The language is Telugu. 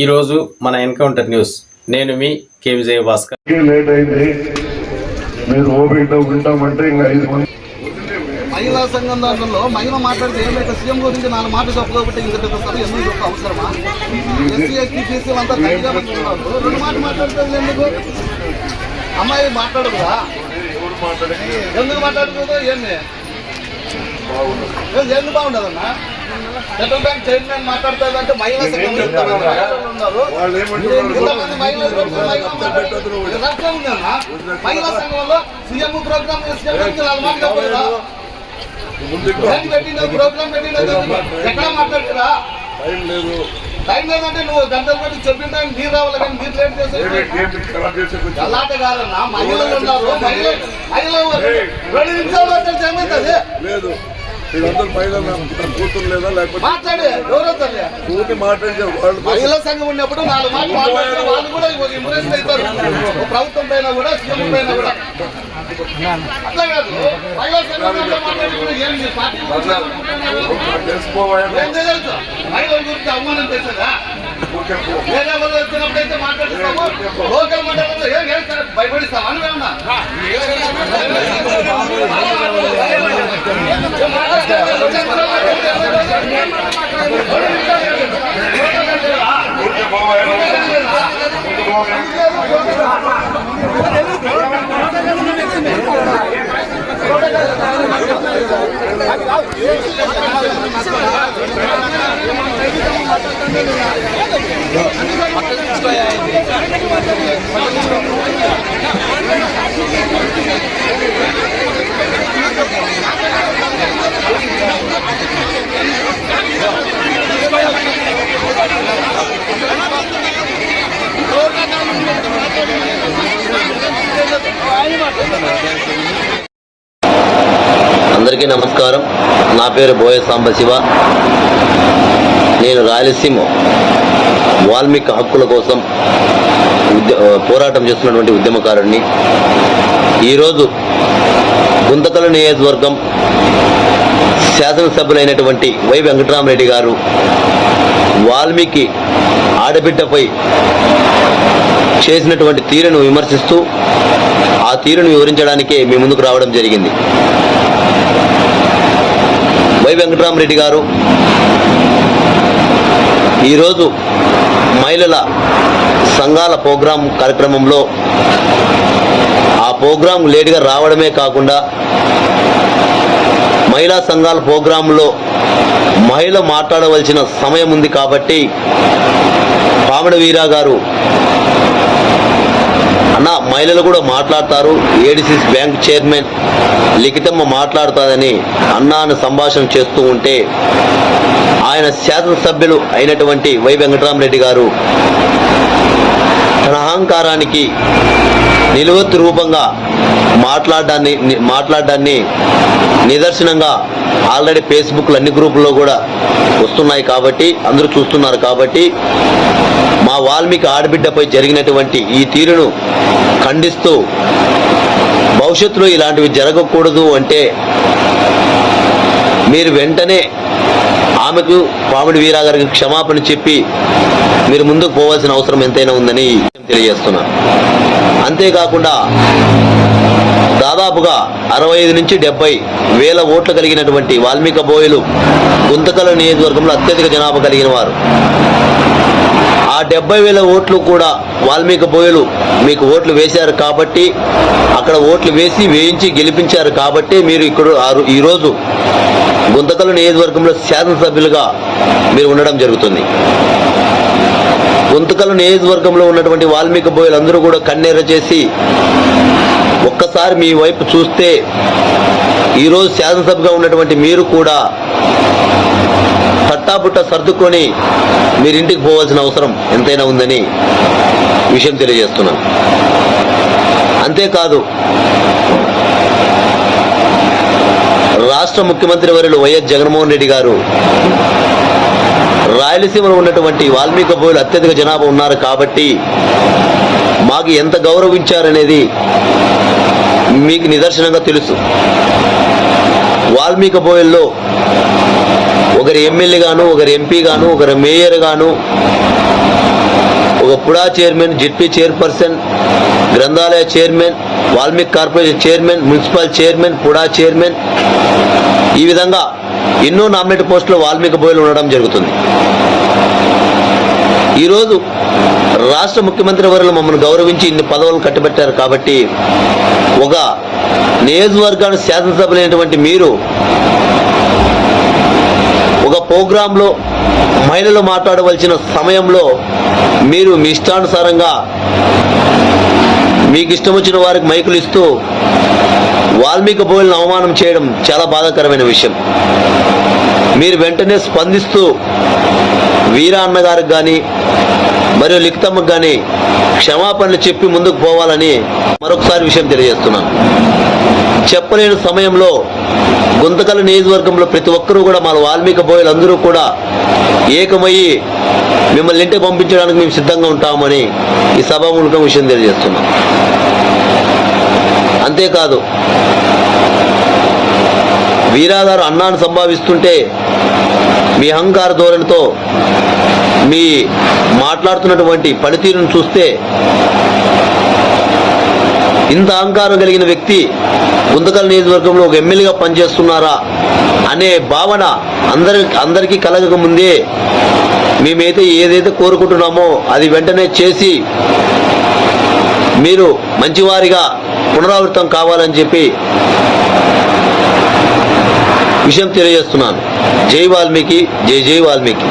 ఈరోజు మన ఎన్కౌంటర్ న్యూస్. నేను మీ కే విజయ భాస్కర్ లేట్ అయింది. మీరు ఓపికతో ఉంటామంటే ఇంకా ఐదు మంది. మహిళా సంఘం దాంట్లో మహిళ మాట్లాడితే ఏమైతే సీఎం గురించి నాలుగు మాటలు చెప్పకపోతే ఇంత పెద్ద సభ ఎందుకు చెప్ప అవసరమా? ఎస్సీ ఎస్టీ అంతా తగ్గిగా ఉన్నారు. రెండు మాటలు మాట్లాడుతుంది ఎందుకు? అమ్మాయి మాట్లాడదురా ఎందుకు మాట్లాడుతుందో ఏంది? ఎందుకు బాగుండదన్నా? సెంట్రల్ బ్యాంక్ చైర్మన్ ఇంతమంది మహిళలు మహిళా సంఘంలో సీఎం ప్రోగ్రామ్ ప్రోగ్రామ్ పెట్టిన ఎక్కడ మాట్లాడుతురా టైం లేదు. టైం లేదంటే నువ్వు గంటలు పెట్టి చెప్పిన టైం మీరు రావాలి? కానీ మీరు లేట్ చేసే. అలాంటి కాదన్నా మహిళలు ఉన్నారు. మహిళ మహిళలు రెండు నిమిషాలు ఏమవుతుంది లేదు. వీళ్ళందరూ కూతురు లేదా లేకపోతే మాట్లాడే కూతురు మాట్లాడితే వాళ్ళు మహిళా సంఘం ఉన్నప్పుడు నాలుగు మాటలు వాళ్ళు కూడా ఇంప్రెస్ అవుతారు ప్రభుత్వం పైన కూడా సీఎం పైన కూడా. అట్లా కాదు. మహిళా సంఘం అంటే మాట్లాడుకుని ఏం మీ పార్టీ గురించి అనుకుంటున్నారు? తెలుసుకోవాలి. మహిళల గురించి అవమానం చేసేదా వేరే వాళ్ళు వచ్చినప్పుడు అందరికీ నమస్కారం నా పేరు బోయ సాంబశివ నేను రాయలసీమ వాల్మీకి హక్కుల కోసం పోరాటం చేస్తున్నటువంటి ఉద్యమకారుడిని ఈరోజు గుంతకల నియోజకవర్గం శాసనసభ్యులైనటువంటి వై వెంకటరామరెడ్డి గారు వాల్మీకి ఆడబిడ్డపై చేసినటువంటి తీరును విమర్శిస్తూ ఆ తీరును వివరించడానికే మీ ముందుకు రావడం జరిగింది. వై వెంకటరామరెడ్డి గారు ఈరోజు మహిళల సంఘాల ప్రోగ్రాం కార్యక్రమంలో ఆ ప్రోగ్రాం లేటుగా రావడమే కాకుండా మహిళా సంఘాల ప్రోగ్రాంలో మహిళ మాట్లాడవలసిన సమయం ఉంది కాబట్టి పామిడి వీరా గారు అన్న మహిళలు కూడా మాట్లాడతారు. ఏడిసిస్ బ్యాంక్ చైర్మన్ లిఖితమ్మ మాట్లాడుతుందని అన్నాను సంభాషణ చేస్తూ ఉంటే ఆయన శాసనసభ్యులు అయినటువంటి వై వెంకటరామరెడ్డి గారు తన అహంకారానికి నిలువెత్తు రూపంగా మాట్లాడడాన్ని మాట్లాడడాన్ని నిదర్శనంగా ఆల్రెడీ ఫేస్బుక్లు అన్ని గ్రూపుల్లో కూడా వస్తున్నాయి కాబట్టి అందరూ చూస్తున్నారు కాబట్టి మా వాల్మీకి ఆడబిడ్డపై జరిగినటువంటి ఈ తీరును ఖండిస్తూ భవిష్యత్తులో ఇలాంటివి జరగకూడదు అంటే మీరు వెంటనే ఆమెకు పామిడి వీరా గారికి క్షమాపణ చెప్పి మీరు ముందుకు పోవాల్సిన అవసరం ఎంతైనా ఉందని తెలియజేస్తున్నాను అంతేకాకుండా దాదాపుగా అరవై ఐదు నుంచి డెబ్బై వేల ఓట్లు కలిగినటువంటి వాల్మీక బోయలు గుంతకల నియోజకవర్గంలో అత్యధిక జనాభా కలిగిన వారు. ఆ డెబ్బై వేల ఓట్లు కూడా వాల్మీకి బోయలు మీకు ఓట్లు వేశారు కాబట్టి అక్కడ ఓట్లు వేసి వేయించి గెలిపించారు కాబట్టి మీరు ఇక్కడ ఈరోజు గుంతకల నియోజకవర్గంలో శాసనసభ్యులుగా మీరు ఉండడం జరుగుతుంది. గుంతకల నియోజకవర్గంలో ఉన్నటువంటి వాల్మీకి బోయలందరూ కూడా కన్నెర్ర చేసి ఒక్కసారి మీ వైపు చూస్తే ఈరోజు శాసనసభగా ఉన్నటువంటి మీరు కూడా పట్టాపుట్ట సర్దుకొని మీరింటికి పోవాల్సిన అవసరం ఎంతైనా ఉందని విషయం తెలియజేస్తున్నాను. అంతేకాదు రాష్ట్ర ముఖ్యమంత్రి వర్యులు వైఎస్ జగన్మోహన్ రెడ్డి గారు రాయలసీమలో ఉన్నటువంటి వాల్మీకి బోయలు అత్యధిక జనాభా ఉన్నారు కాబట్టి మాకు ఎంత గౌరవించారనేది మీకు నిదర్శనంగా తెలుసు. వాల్మీకి బోయల్లో ఒకరు ఎమ్మెల్యే గాను ఒకరు ఎంపీ గాను ఒకరు మేయర్ గాను ఒక పుడా చైర్మన్ జెడ్పీ చైర్పర్సన్ గ్రంథాలయ chairman Valmiki corporation chairman municipal chairman PUDA chairman ఈ విధంగా ఎన్నో నామినేట్ పోస్టులు వాల్మీకి బోయలు ఉండడం జరుగుతుంది. ఈరోజు రాష్ట్ర ముఖ్యమంత్రి వర్యులు మమ్మల్ని గౌరవించి ఇన్ని పదవులు కట్టబెట్టారు కాబట్టి ఒక నియోజకవర్గాన్ని శాసనసభలైనటువంటి మీరు ఒక ప్రోగ్రాంలో మహిళలు మాట్లాడవలసిన సమయంలో మీరు మీ ఇష్టానుసారంగా మీకు ఇష్టం వచ్చిన వారికి మైకులు ఇస్తూ వాల్మీకి బోయిలను అవమానం చేయడం చాలా బాధాకరమైన విషయం. మీరు వెంటనే స్పందిస్తూ వీరా అన్నగారికి కానీ మరియు లిఖితమ్మకు కానీ క్షమాపణలు చెప్పి ముందుకు పోవాలని మరొకసారి విషయం తెలియజేస్తున్నాను. చెప్పలేని సమయంలో గుంతకల నియోజకవర్గంలో ప్రతి ఒక్కరూ కూడా మన వాల్మీకి బోయలు అందరూ కూడా ఏకమయ్యి మిమ్మల్ని ఇంటికి పంపించడానికి మేము సిద్ధంగా ఉంటామని ఈ సభాముఖం విషయం తెలియజేస్తున్నాం. అంతేకాదు వీరాధారు అన్నాన్ని సంభావిస్తుంటే మీ అహంకార ధోరణితో మీ మాట్లాడుతున్నటువంటి పనితీరును చూస్తే ఇంత అహంకారం కలిగిన వ్యక్తి గుంతకల్ నియోజకవర్గంలో ఒక ఎమ్మెల్యేగా పనిచేస్తున్నారా అనే భావన అందరి అందరికీ కలగక ముందే మేమైతే ఏదైతే కోరుకుంటున్నామో అది వెంటనే చేసి మీరు మంచివారిగా పునరావృతం కావాలని చెప్పి విషయం తెలియజేస్తున్నాను. జై వాల్మీకి జై జై వాల్మీకి.